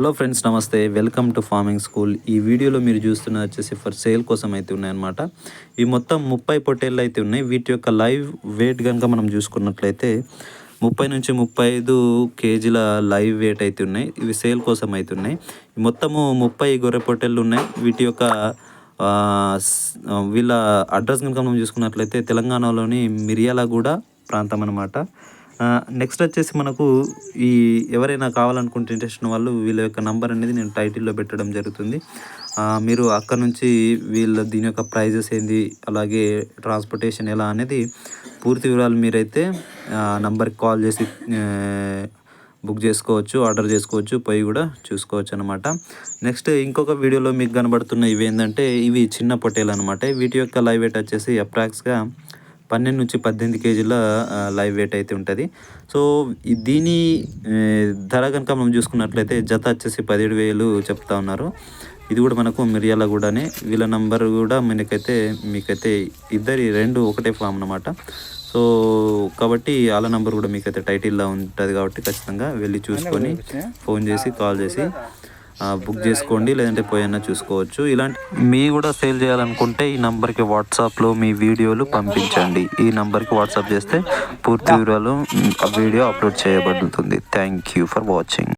Hello friends నమస్తే. Welcome to farming school. ఈ వీడియోలో మీరు చూస్తున్న వచ్చేసి ఫర్ సేల్ కోసం అయితే ఉన్నాయన్నమాట. ఇవి మొత్తం ముప్పై పొట్టేళ్ళు అయితే ఉన్నాయి. వీటి యొక్క లైవ్ వెయిట్ కనుక మనం చూసుకున్నట్లయితే ముప్పై నుంచి ముప్పై ఐదు కేజీల లైవ్ వెయిట్ అయితే ఉన్నాయి. ఇవి సేల్ కోసం అయితే ఉన్నాయి. మొత్తము ముప్పై గొర్రె పొట్టేళ్ళు ఉన్నాయి. వీటి యొక్క వీళ్ళ అడ్రస్ కనుక మనం చూసుకున్నట్లయితే తెలంగాణలోని మిర్యాలగూడ ప్రాంతం అనమాట నెక్స్ట్ వచ్చేసి మనకు ఈ ఎవరైనా కావాలనుకుంటే ఇంట్రెస్ట్ ఉన్న వాళ్ళు వీళ్ళ యొక్క నంబర్ అనేది నేను టైటిల్లో పెట్టడం జరుగుతుంది. మీరు అక్కడ నుంచి వీళ్ళ దీని యొక్క ప్రైజెస్ ఏంది అలాగే ట్రాన్స్పోర్టేషన్ ఎలా అనేది పూర్తి వివరాలు మీరైతే నంబర్కి కాల్ చేసి బుక్ చేసుకోవచ్చు ఆర్డర్ చేసుకోవచ్చు పోయి కూడా చూసుకోవచ్చు అనమాట నెక్స్ట్ ఇంకొక వీడియోలో మీకు కనబడుతున్న ఇవి ఏంటంటే ఇవి చిన్న పొట్టేలు అనమాట వీటి యొక్క లైవ్ వెయిట్ వచ్చేసి అప్రాక్స్గా పన్నెండు నుంచి పద్దెనిమిది కేజీల లైవ్ వెయిట్ అయితే ఉంటుంది. సో దీని ధర కనుక మనం చూసుకున్నట్లయితే జత వచ్చేసి పదిహేడు వేలు చెప్తా ఉన్నారు. ఇది కూడా మనకు మిరియాల కూడానే వీళ్ళ నంబర్ కూడా మనకైతే మీకైతే ఇద్దరి రెండు ఒకటే ఫామ్ అన్నమాట. సో కాబట్టి వాళ్ళ నంబర్ కూడా మీకైతే టైటిల్లో ఉంటుంది కాబట్టి ఖచ్చితంగా వెళ్ళి చూసుకొని ఫోన్ చేసి కాల్ చేసి బుక్ చేసుకోండి లేదంటే పోయన్నా చూసుకోవచ్చు. ఇలాంటి మీ కూడా సేల్ చేయాలనుకుంటే ఈ నంబర్కి వాట్సాప్లో మీ వీడియోలు పంపించండి. ఈ నంబర్కి వాట్సాప్ చేస్తే పూర్తి వివరాలు వీడియో అప్లోడ్ చేయబడుతుంది. Thank you for watching